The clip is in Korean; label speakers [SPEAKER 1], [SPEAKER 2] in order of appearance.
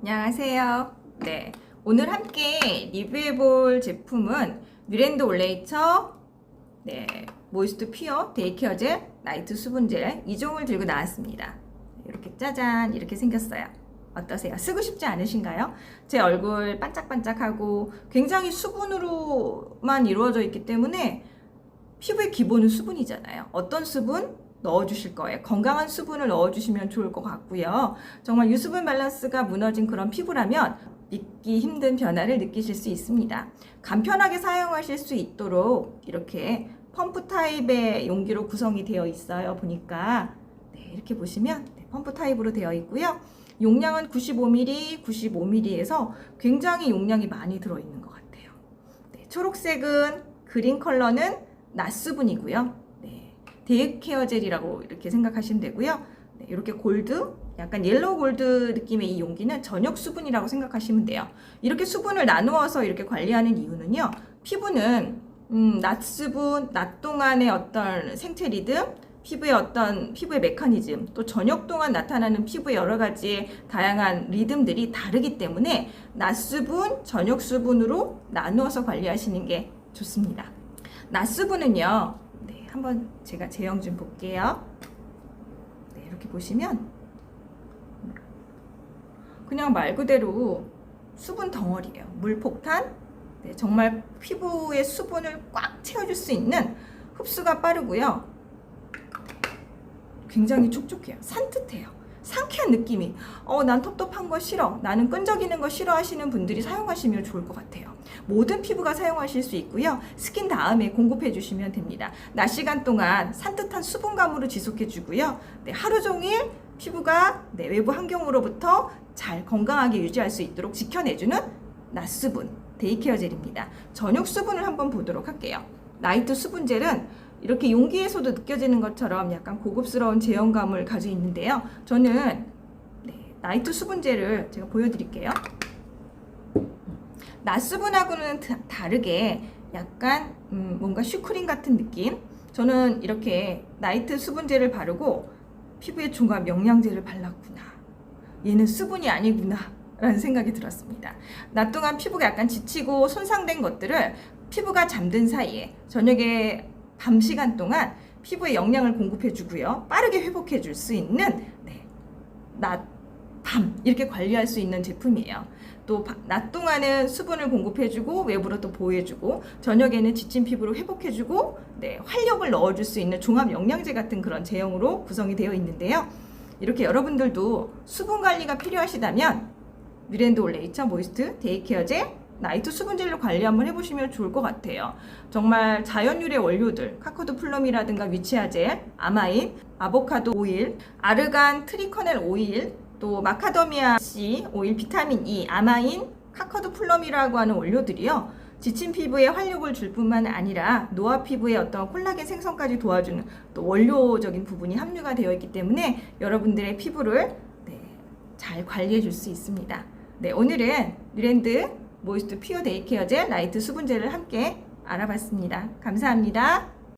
[SPEAKER 1] 안녕하세요. 네. 오늘 함께 리뷰해 볼 제품은 뉴랜드 올레이처 네, 모이스트 퓨어 데이케어 젤 나이트 수분 젤 2종을 들고 나왔습니다. 이렇게 짜잔 이렇게 생겼어요. 어떠세요? 쓰고 싶지 않으신가요? 제 얼굴 반짝반짝하고 굉장히 수분으로만 이루어져 있기 때문에 피부의 기본은 수분이잖아요. 어떤 수분? 넣어주실 거예요. 건강한 수분을 넣어주시면 좋을 것 같고요. 정말 유수분 밸런스가 무너진 그런 피부라면 믿기 힘든 변화를 느끼실 수 있습니다. 간편하게 사용하실 수 있도록 이렇게 펌프 타입의 용기로 구성이 되어 있어요. 보니까 네, 이렇게 보시면 네, 펌프 타입으로 되어 있고요. 용량은 95ml, 95ml에서 굉장히 용량이 많이 들어있는 것 같아요. 네, 초록색은 그린 컬러는 낮수분이고요. 네, 데이케어 젤이라고 이렇게 생각하시면 되고요. 네, 이렇게 골드, 약간 옐로우 골드 느낌의 이 용기는 저녁 수분이라고 생각하시면 돼요. 이렇게 수분을 나누어서 이렇게 관리하는 이유는요. 피부는 음, 낮 수분, 낮 동안의 어떤 생체 리듬, 피부의 어떤 피부의 메커니즘, 또 저녁 동안 나타나는 피부의 여러 가지 다양한 리듬들이 다르기 때문에 낮 수분, 저녁 수분으로 나누어서 관리하시는 게 좋습니다. 낮 수분은요. 네, 한번 제가 제형 좀 볼게요. 네, 이렇게 보시면 그냥 말 그대로 수분 덩어리예요. 물폭탄. 네, 정말 피부의 수분을 꽉 채워줄 수 있는 흡수가 빠르고요. 굉장히 촉촉해요. 산뜻해요. 상쾌한 느낌이. 어, 난 텁텁한 거 싫어. 나는 끈적이는 거 싫어하시는 분들이 사용하시면 좋을 것 같아요. 모든 피부가 사용하실 수 있고요. 스킨 다음에 공급해 주시면 됩니다. 낮 시간 동안 산뜻한 수분감으로 지속해 주고요. 네, 하루 종일 피부가 네, 외부 환경으로부터 잘 건강하게 유지할 수 있도록 지켜내주는 낮 수분 데이케어 젤입니다. 저녁 수분을 한번 보도록 할게요. 나이트 수분 젤은 이렇게 용기에서도 느껴지는 것처럼 약간 고급스러운 제형감을 가지고 있는데요. 저는 네, 나이트 수분 젤을 제가 보여드릴게요. 낮 수분하고는 다- 다르게 약간 음, 뭔가 슈크림 같은 느낌. 저는 이렇게 나이트 수분젤을 바르고 피부에 종합 영양제를 발랐구나. 얘는 수분이 아니구나. 라는 생각이 들었습니다. 낮 동안 피부가 약간 지치고 손상된 것들을 피부가 잠든 사이에 저녁에 밤 시간 동안 피부에 영양을 공급해 주고요. 빠르게 회복해 줄 수 있는 네, 낮, 밤 이렇게 관리할 수 있는 제품이에요. 또 낮 동안은 수분을 공급해 주고 외부로 또 보호해 주고 저녁에는 지친 피부를 회복해 주고 네, 활력을 넣어 줄 수 있는 종합 영양제 같은 그런 제형으로 구성이 되어 있는데요. 이렇게 여러분들도 수분 관리가 필요하시다면 뉴랜드 올레이처 모이스트 데이케어 젤 나이트 수분젤로 관리 한번 해보시면 좋을 것 같아요. 정말 자연 유래 원료들 카카도 플럼이라든가 위치아 젤, 아마인, 아보카도 오일, 아르간 트리커넬 오일, 또 마카더미아 C 오일, 비타민 E, 아마인, 카카도 플럼이라고 하는 원료들이요. 지친 피부에 활력을 줄 뿐만 아니라 노화 피부의 어떤 콜라겐 생성까지 도와주는 또 원료적인 부분이 함유가 되어 있기 때문에 여러분들의 피부를 네, 잘 관리해 줄 수 있습니다. 네, 오늘은 뉴랜드 모이스트 퓨어 데이케어 젤 라이트 수분 젤을 함께 알아봤습니다. 감사합니다.